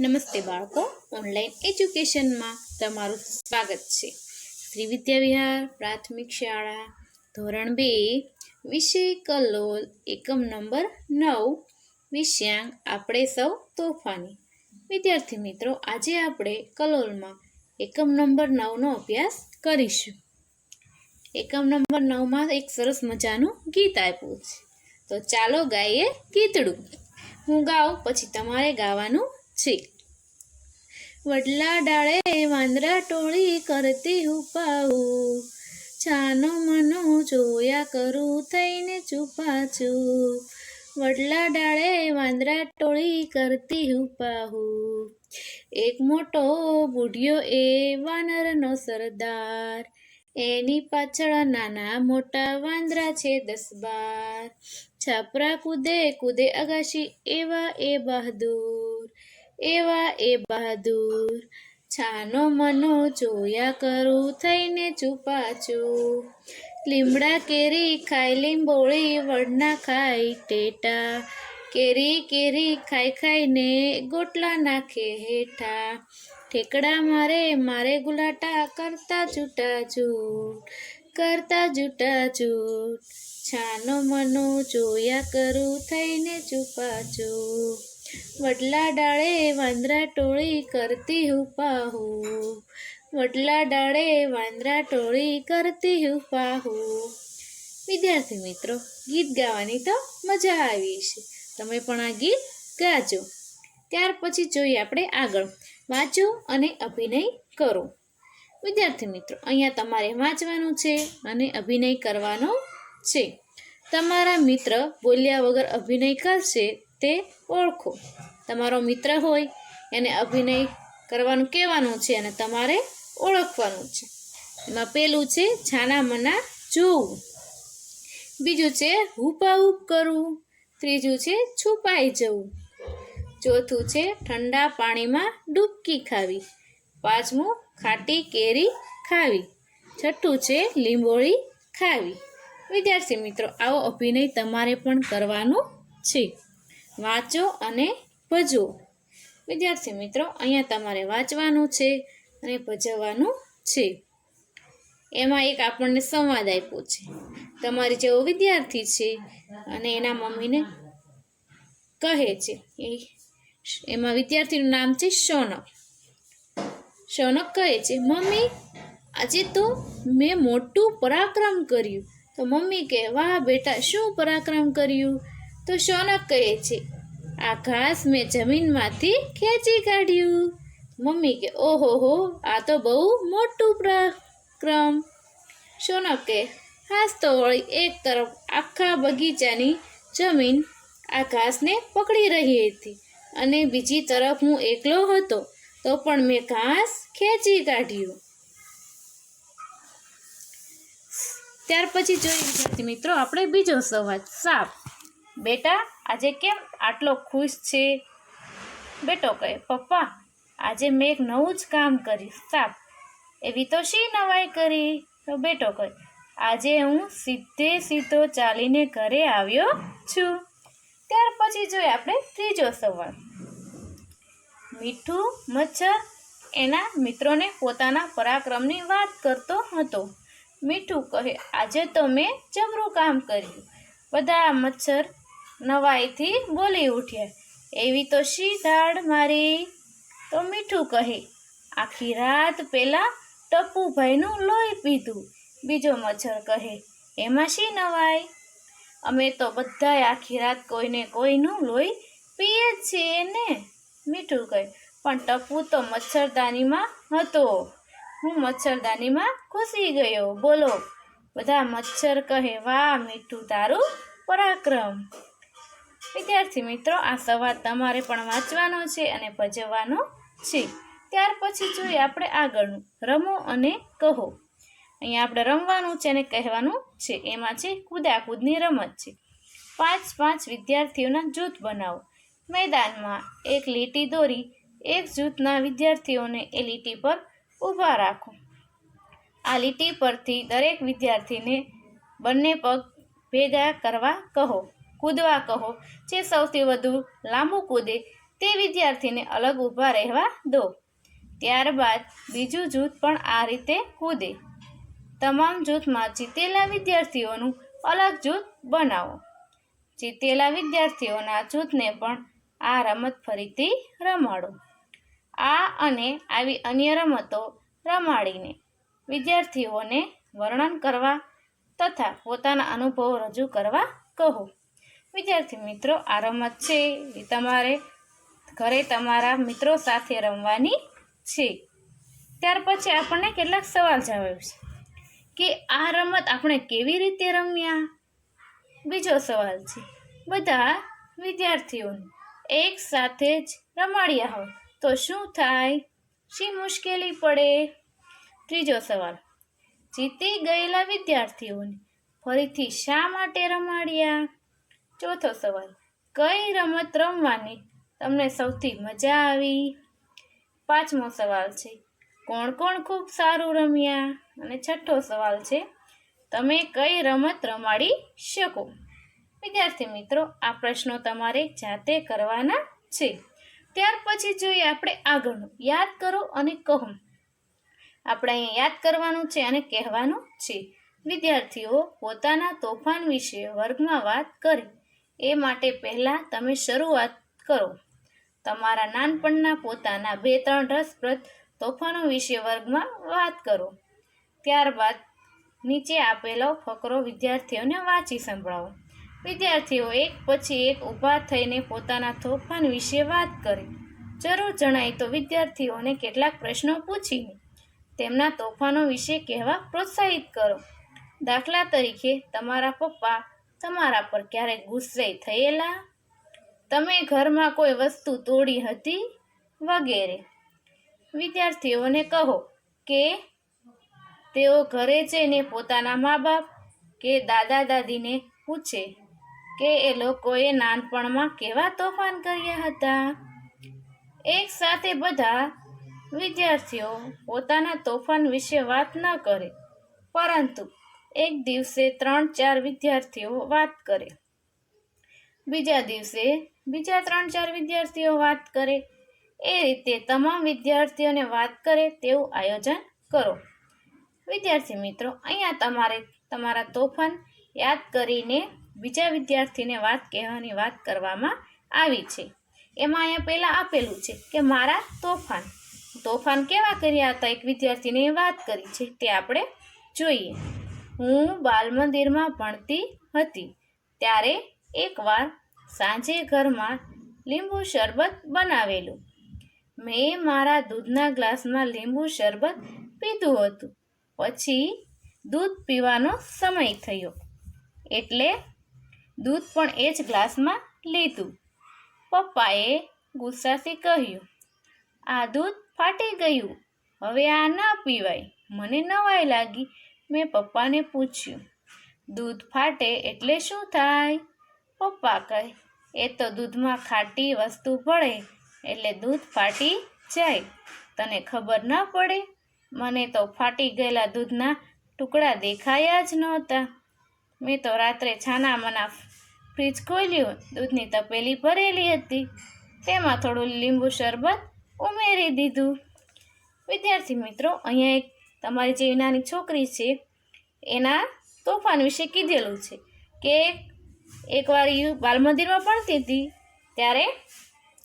નમસ્તે બાળકો. ઓનલાઈન એજ્યુકેશનમાં તમારું સ્વાગત છે. શ્રી વિદ્યાવિહાર પ્રાથમિક શાળા, ધોરણ બે, વિષય કલોલ, એકમ નંબર નવ, વિષયાંક આપણે સૌ તોફાની. વિદ્યાર્થી મિત્રો, આજે આપણે કલોલમાં એકમ નંબર નવનો અભ્યાસ કરીશું. એકમ નંબર નવમાં એક સરસ મજાનું ગીત આપ્યું છે. તો ચાલો ગાઈએ ગીતડું. હું ગાઉં, પછી તમારે ગાવાનું છે વડલા ડાળે વાંદરા ટોળી કરતી હુપાવું છાનો મનો જોયા કરું થઈને છુપાછું. વડલા ડાળે વાંદરા ટોળી કરતી હુપાવું એક મોટો બુઢિયો એ વાનરનો સરદાર. એની પાછળ નાના મોટા વાંદરા છે દસ બાર. છાપરા કૂદે કૂદે અગાશી એવા એ બહાદુર. એવા એ બહાદુર. છાનો મનો જોયા કરું થઈને છુપાછું લીમડા કેરી ખાઈ, લીંબોળી વડના ખાઈ, ટેટા કેરી કેરી ખાઈ ખાઈને ગોટલા નાખે હેઠા. ઠેકડા મારે મારે ગુલાટા કરતા જૂટા જૂટ, કરતા જૂટા જૂટ. છાનો મનો જોયા કરું થઈને છુપાછું વડલા ડાળે વાંદરા ટોળી કરતી હુપાહુ. વડલા ડાળે વાંદરા ટોળી કરતી હુપાહુ. વિદ્યાર્થી મિત્રો, ગીત ગાવાની તો મજા આવી છે તમે પણ આ ગીત ગાજો. ત્યાર પછી જોઈએ આપણે આગળ. વાંચો અને અભિનય કરો. વિદ્યાર્થી મિત્રો, અહીંયા તમારે વાંચવાનું છે અને અભિનય કરવાનો છે. તમારા મિત્ર બોલ્યા વગર અભિનય કરશે તે ઓળખો. તમારો મિત્ર હોય, એને અભિનય કરવાનું કહેવાનું છે અને તમારે ઓળખવાનું છે. એમાં પેલું છે, છાના મના જોવું બીજું છે, હુપાહુપ કરવું ત્રીજું છે, છુપાઈ જવું ચોથું છે, ઠંડા પાણીમાં ડૂબકી ખાવી. પાંચમું, ખાટી કેરી ખાવી. છઠ્ઠું છે, લીંબોળી ખાવી. વિદ્યાર્થી મિત્રો, આવો અભિનય તમારે પણ કરવાનો છે. વાંચો અને ભજવો વિદ્યાર્થી મિત્રો, અહીંયા તમારે વાંચવાનું છે અને ભજવવાનું છે. એમાં એક આપણને સંવાદ આપ્યો છે. તમારી જેવો વિદ્યાર્થી છે અને એના મમ્મીને કહે છે એ, એમાં વિદ્યાર્થીનું નામ છે શૌનક. શૌનક કહે છે, મમ્મી, આજે તો મેં મોટું પરાક્રમ કર્યું. તો મમ્મી કહે, વાહ બેટા, શું પરાક્રમ કર્યું? તો શોનક કહે છે, આ ઘાસ મેં જમીનમાંથી ખેંચી કાઢ્યું. મમ્મી કે, ઓહો હો, આ તો બહુ મોટું પ્રક્રમ. શોનક કહે, હાસ તો વળી એક તરફ આખા બગીચાની જમીન આ ઘાસને પકડી રહી હતી અને બીજી તરફ હું એકલો હતો, તો પણ મેં ઘાસ ખેંચી કાઢ્યું. ત્યાર પછી જોઈએ મિત્રો, આપણે બીજો સંવાદ સાપ. બેટા, આજે કેમ આટલો ખુશ છે? બેટો કહે, પપ્પા, આજે મેં એક નવું જ કામ કર્યું, સાપ. એવી તો શી નવાઈ કરી? તો બેટો કહે, આજે હું સીધે સીધો ચાલીને ઘરે આવ્યો છું. ત્યાર પછી જોઈએ આપણે ત્રીજો સવાલ. મીઠું મચ્છર એના મિત્રોને પોતાના પરાક્રમની વાત કરતો હતો. મીઠું કહે, આજે તો મેં જબરું કામ કર્યું. બધા મચ્છર નવાઈથી બોલી ઉઠ્યા એવી તો શી દાળ મારી? તો મીઠું કહે. આખી રાત પહેલાં ટપુભાઈનું લોહી પીધું. બીજો મચ્છર કહે, એમાં શી નવાઈ? અમે તો બધાય આખી રાત કોઈને કોઈનું લોહી પીએ જ છીએ ને, મીઠું કહે. પણ ટપુ તો મચ્છરદાનીમાં હતો. હું મચ્છરદાનીમાં ઘૂસી ગયો. બોલો, બધા મચ્છર કહે, વાહ, મીઠું તારું પરાક્રમ. વિદ્યાર્થી મિત્રો, આ સંવાદ તમારે પણ વાંચવાનો છે અને ભજવવાનો છે. ત્યાર પછી જોઈએ આપણે આગળનું. રમો અને કહો. અહીંયા આપણે રમવાનું છે અને કહેવાનું છે. એમાં છે કૂદાકૂદની રમત છે. પાંચ પાંચ વિદ્યાર્થીઓના જૂથ બનાવો. મેદાનમાં એક લીટી દોરી, એક જૂથના વિદ્યાર્થીઓને એ લીટી પર ઊભા રાખો. આ લીટી પરથી દરેક વિદ્યાર્થીને બંને પગ ભેગા કરવા કહો. કૂદવા કહો. જે સૌથી વધુ લાંબુ કૂદે તે વિદ્યાર્થીને અલગ ઊભા રહેવા દો. ત્યારબાદ બીજું જૂથ પણ આ રીતે કૂદે. તમામ જૂથમાં જીતેલા વિદ્યાર્થીઓનું અલગ જૂથ બનાવો. જીતેલા વિદ્યાર્થીઓના જૂથને પણ આ રમત ફરીથી રમાડો. આ અને આવી અન્ય રમતો રમાડીને વિદ્યાર્થીઓને વર્ણન કરવા તથા પોતાના અનુભવો રજૂ કરવા કહો. વિદ્યાર્થી મિત્રો, આ રમત છે એ તમારે ઘરે તમારા મિત્રો સાથે રમવાની છે. ત્યાર પછી આપણને કેટલાક સવાલ જવાબ છે કે આ રમત આપણે કેવી રીતે રમ્યા? બીજો સવાલ છે, બધા વિદ્યાર્થીઓને એક સાથે જ રમાડ્યા હોય તો શું થાય? શી મુશ્કેલી પડે? ત્રીજો સવાલ, જીતી ગયેલા વિદ્યાર્થીઓને ફરીથી શા માટે રમાડ્યા? ચોથો સવાલ. કઈ રમત રમવાની તમને સૌથી મજા આવી? પાંચમો સવાલ છે, કોણ કોણ ખૂબ સારું રમ્યા? અને છઠ્ઠો સવાલ છે, તમે કઈ રમત રમાડી શકો? વિદ્યાર્થી મિત્રો, આ પ્રશ્નો તમારે જાતે કરવાના છે. ત્યાર પછી જોઈએ આપણે આગળનું. યાદ કરો અને કહો. આપણે અહીંયા યાદ કરવાનું છે અને કહેવાનું છે, વિદ્યાર્થીઓ, પોતાના તોફાન વિશે વર્ગમાં વાત કરે. એ માટે પહેલાં તમે શરૂઆત કરો. તમારા નાનપણના પોતાના બે ત્રણ રસપ્રદ તોફાનો વિશે વર્ગમાં વાત કરો. ત્યારબાદ નીચે આપેલો ફકરો વિદ્યાર્થીઓને વાંચી સંભળાવો. વિદ્યાર્થીઓ એક પછી એક ઊભા થઈને પોતાના તોફાન વિશે વાત કરી. જરૂર જણાય તો વિદ્યાર્થીઓને કેટલાક પ્રશ્નો પૂછીને તેમના તોફાનો વિશે કહેવા પ્રોત્સાહિત કરો. દાખલા તરીકે, તમારા પપ્પા તમારા પર ક્યારેક ગુસ્સે થયેલા? તમે ઘરમાં કોઈ વસ્તુ તોડી હતી? વગેરે. વિદ્યાર્થીઓને કહો કે તેઓ ઘરે જઈને પોતાના મા બાપ કે દાદા દાદીને પૂછે કે એ લોકોએ નાનપણમાં કેવા તોફાન કર્યા હતા? એક સાથે બધા વિદ્યાર્થીઓ પોતાના તોફાન વિશે વાત ન કરે, પરંતુ એક દિવસે ત્રણ ચાર વિદ્યાર્થીઓ વાત કરે. બીજા દિવસે બીજા ત્રણ ચાર વિદ્યાર્થીઓ વાત કરે. એ રીતે તમામ વિદ્યાર્થીઓને વાત કરે તેવું આયોજન કરો. વિદ્યાર્થી મિત્રો, અહીંયા તમારે તમારા તોફાન યાદ કરીને બીજા વિદ્યાર્થીને વાત કહેવાની વાત કરવામાં આવી છે. એમાં અહીંયા પહેલાં આપેલું છે કે મારા તોફાન. તોફાન કેવા કર્યા હતા? એક વિદ્યાર્થીને વાત કરી છે. તે આપણે જોઈએ. હું બાલ મંદિરમાં ભણતી હતી. ત્યારે એકવાર સાંજે ઘરમાં લીંબુ શરબત બનાવેલું. મેં મારા દૂધના ગ્લાસમાં લીંબુ શરબત પીધું હતું. પછી દૂધ પીવાનો સમય થયો. એટલે દૂધ પણ એ જ ગ્લાસમાં લીધું. પપ્પાએ ગુસ્સાથી કહ્યું, આ દૂધ ફાટી ગયું. હવે આ ના પીવાય. મને નવાઈ લાગી. મેં પપ્પાને પૂછ્યું, દૂધ ફાટે એટલે શું થાય? પપ્પા કહે, એ તો દૂધમાં ખાટી વસ્તુ પડે એટલે દૂધ ફાટી જાય. તને ખબર ન પડે? મને તો ફાટી ગયેલા દૂધના ટુકડા દેખાયા જ નહોતા. મેં તો રાત્રે છાના મના ફ્રીજ ખોલ્યું, દૂધની તપેલી ભરેલી હતી. તેમાં થોડું લીંબુ શરબત ઉમેરી દીધું. વિદ્યાર્થી મિત્રો, અહીંયા એક તમારી જે નાની છોકરી છે, એના તોફાન વિશે કીધેલું છે કે એકવાર એ બાલ મંદિરમાં હતી ત્યારે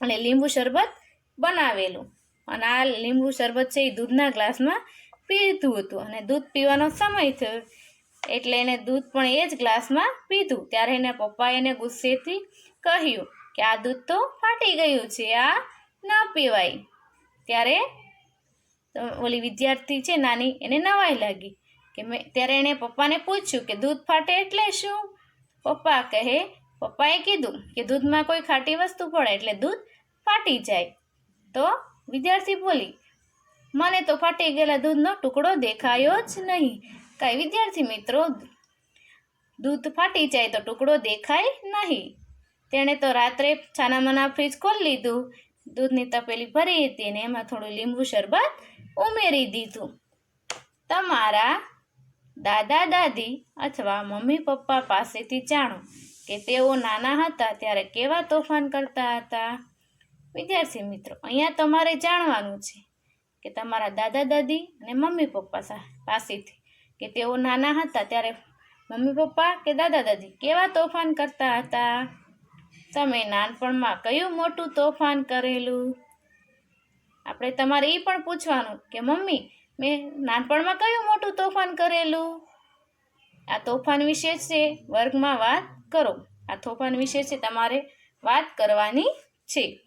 અને લીંબુ શરબત બનાવેલું. અને આ લીંબુ શરબત છે એ દૂધના ગ્લાસમાં પીધું હતું અને દૂધ પીવાનો સમય થયો એટલે એને દૂધ પણ એ જ ગ્લાસમાં પીધું. ત્યારે એના પપ્પાએ એને ગુસ્સેથી કહ્યું કે આ દૂધ તો ફાટી ગયું છે, આ ન પીવાય. ત્યારે તો ઓલી વિદ્યાર્થી છે નાની એને નવાઈ લાગી કે મેં ત્યારે એણે પપ્પાને પૂછ્યું કે દૂધ ફાટે એટલે શું? પપ્પા કહે, પપ્પાએ કીધું કે દૂધમાં કોઈ ખાટી વસ્તુ પડે એટલે દૂધ ફાટી જાય. તો વિદ્યાર્થી બોલી, મને તો ફાટી ગયેલા દૂધનો ટુકડો દેખાયો જ નહીં. કાંઈ વિદ્યાર્થી મિત્રો, દૂધ ફાટી જાય તો ટુકડો દેખાય નહીં. તેણે તો રાત્રે છાનામાના ફ્રીજ ખોલી લીધું. દૂધની તપેલી ભરી હતી અને એમાં થોડું લીંબુ શરબત ઉમેરી દીધું. તમારા દાદા, દાદી અથવા મમ્મી, પપ્પા પાસેથી જાણો કે તેઓ નાના હતા ત્યારે કેવા તોફાન કરતા હતા? વિદ્યાર્થી મિત્રો, અહીંયા તમારે જાણવાનું છે કે તમારા દાદા, દાદી અને મમ્મી, પપ્પા પાસેથી કે તેઓ નાના હતા ત્યારે મમ્મી, પપ્પા કે દાદા, દાદી કેવા તોફાન કરતા હતા? તમે નાનપણમાં કયું મોટું તોફાન કરેલું? આપણે તમારે એ પણ પૂછવાનું કે, મમ્મી, મેં નાનપણમાં કયું મોટું તોફાન કરેલું? આ તોફાન વિશે છે, વર્ગમાં વાત કરો. આ તોફાન વિશે છે, તમારે વાત કરવાની છે.